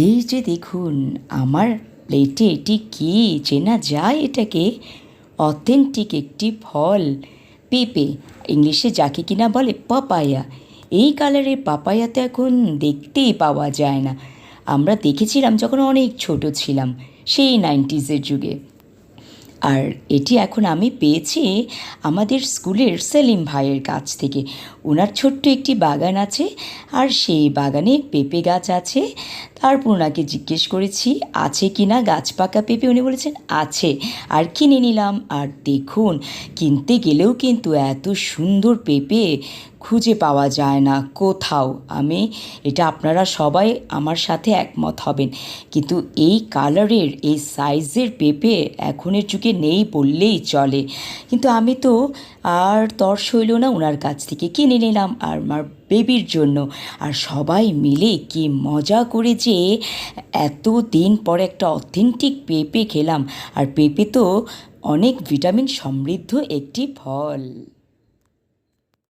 এই যে দেখুন, আমার প্লেটে এটি কি চেনা যায় এটাকে? অথেন্টিক একটি ফল, পেঁপে, ইংলিশে যাকে কিনা বলে পাপায়া। এই কালারের পাপায়া তো এখন দেখতেই পাওয়া যায় না। আমরা দেখেছিলাম যখন অনেক ছোট ছিলাম, সেই নাইনটিজের যুগে। আর এটি এখন আমি পেয়েছি আমাদের স্কুলের সেলিম ভাইয়ের কাছ থেকে। ওনার ছোট্ট একটি বাগান আছে, আর সেই বাগানে পেঁপে গাছ আছে। তারপর ওনাকে জিজ্ঞেস করেছি, আছে কি না গাছ পাকা পেঁপে? উনি বলেছেন, আছে, আর কিনে নিলাম, আর দেখুন, কিনতে গেলেও কিন্তু এত সুন্দর পেঁপে খুঁজে পাওয়া যায় না, কোথাও। আমি, এটা আপনারা সবাই আমার সাথে একমত হবেন, কিন্তু এই কালারের, এই সাইজের পেঁপে এখনের যুগে নেই বললেই চলে। কিন্তু আমি তো আর তর্স হইল না ওনার কাছ থেকে কিনে নিলাম, আর আমার বেবির জন্য। আর সবাই মিলে কি মজা করে যে এত দিন পরে একটা অথেন্টিক পেঁপে খেলাম। আর পেঁপে তো অনেক ভিটামিন সমৃদ্ধ একটি ফল।